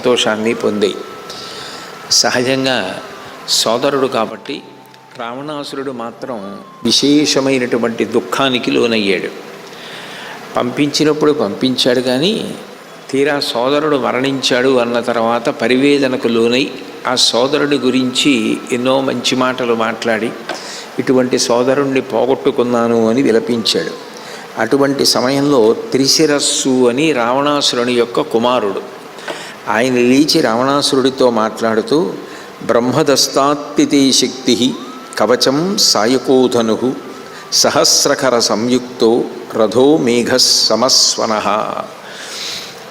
సంతోషాన్ని పొందాయి సహజంగా సోదరుడు కాబట్టి రావణాసురుడు మాత్రం విశేషమైనటువంటి దుఃఖానికి లోనయ్యాడు. పంపించినప్పుడు పంపించాడు కానీ తీరా సోదరుడు మరణించాడు అన్న తర్వాత పరివేదనకు లోనై ఆ సోదరుడి గురించి ఎన్నో మంచి మాటలు మాట్లాడి ఇటువంటి సోదరుణ్ణి పోగొట్టుకున్నాను అని విలపించాడు. అటువంటి సమయంలో త్రిశిరస్సు అని రావణాసురుని యొక్క కుమారుడు ఆయన లేచి రావణాసురుడితో మాట్లాడుతూ బ్రహ్మదస్తాత్తితే శక్తి కవచం సాయకోధను సహస్రకర సంయుక్తో రథో మేఘ సమస్వన.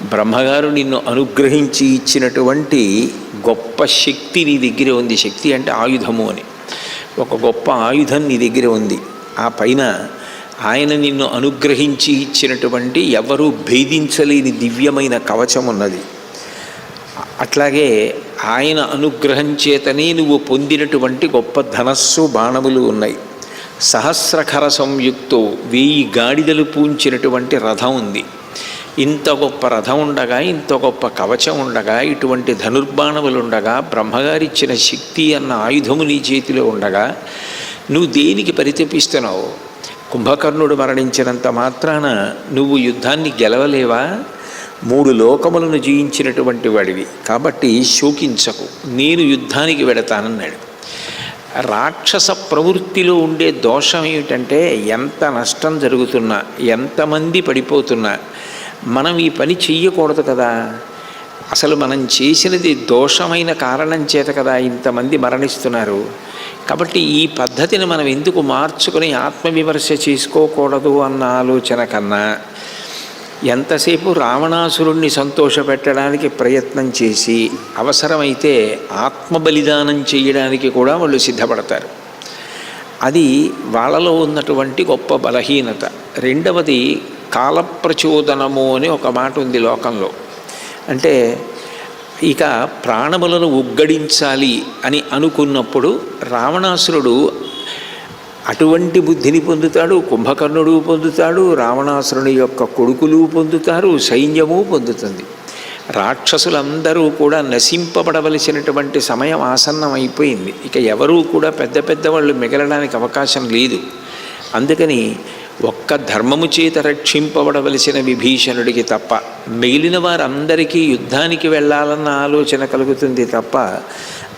బ్రహ్మగారు నిన్ను అనుగ్రహించి ఇచ్చినటువంటి గొప్ప శక్తి నీ దగ్గర ఉంది. శక్తి అంటే ఆయుధము అని. ఒక గొప్ప ఆయుధం నీ దగ్గర ఉంది. ఆ పైన ఆయన నిన్ను అనుగ్రహించి ఇచ్చినటువంటి ఎవరూ భేదించలేని దివ్యమైన కవచం ఉన్నది. అట్లాగే ఆయన అనుగ్రహం చేతనే నువ్వు పొందినటువంటి గొప్ప ధనస్సు బాణములు ఉన్నాయి. సహస్రఖర సంయుక్తో వెయ్యి గాడిదలు పూంచినటువంటి రథం ఉంది. ఇంత గొప్ప రథం ఉండగా ఇంత గొప్ప కవచం ఉండగా ఇటువంటి ధనుర్బాణములు ఉండగా బ్రహ్మగారిచ్చిన శక్తి అన్న ఆయుధము నీ చేతిలో ఉండగా నువ్వు దేనికి పరితపిస్తున్నావు? కుంభకర్ణుడు మరణించినంత మాత్రాన నువ్వు యుద్ధాన్ని గెలవలేవా? మూడు లోకములను జయించినటువంటి వాడివి. కాబట్టి శోకించకు. నేను యుద్ధానికి వెడతానన్నాడు రాక్షస ప్రవృత్తిలో ఉండే దోషం ఏమిటంటే ఎంత నష్టం జరుగుతున్నా ఎంతమంది పడిపోతున్నా మనం ఈ పని చెయ్యకూడదు కదా. అసలు మనం చేసినది దోషమైన కారణం చేత కదా ఇంతమంది మరణిస్తున్నారు. కాబట్టి ఈ పద్ధతిని మనం ఎందుకు మార్చుకొని ఆత్మవిమర్శ చేసుకోకూడదు అన్న ఆలోచన కన్నా ఎంతసేపు రావణాసురుణ్ణి సంతోషపెట్టడానికి ప్రయత్నం చేసి అవసరమైతే ఆత్మ బలిదానం చేయడానికి కూడా వాళ్ళు సిద్ధపడతారు. అది వాళ్ళలో ఉన్నటువంటి గొప్ప బలహీనత. రెండవది కాలప్రచోదనము అని ఒక మాట ఉంది లోకంలో. అంటే ఇక ప్రాణములను ఉగ్గడించాలి అని అనుకున్నప్పుడు రావణాసురుడు అటువంటి బుద్ధిని పొందుతాడు కుంభకర్ణుడు పొందుతాడు రావణాసురుని యొక్క కొడుకులు పొందుతారు సైన్యము పొందుతుంది. రాక్షసులందరూ కూడా నశింపబడవలసినటువంటి సమయం ఆసన్నం అయిపోయింది ఇక ఎవరూ కూడా పెద్ద పెద్ద వాళ్ళు మిగలడానికి అవకాశం లేదు. అందుకని ఒక్క ధర్మము చేత రక్షింపబడవలసిన విభీషణుడికి తప్ప మిగిలిన వారందరికీ యుద్ధానికి వెళ్ళాలన్న ఆలోచన కలుగుతుంది తప్ప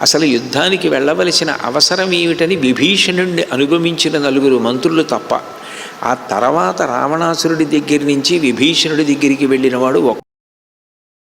అసలు యుద్ధానికి వెళ్ళవలసిన అవసరం ఏమిటని విభీషణుడిని అనుగమించిన నలుగురు మంత్రులు తప్ప ఆ తర్వాత రావణాసురుడి దగ్గర నుంచి విభీషణుడి దగ్గరికి వెళ్ళినవాడు ఒక్క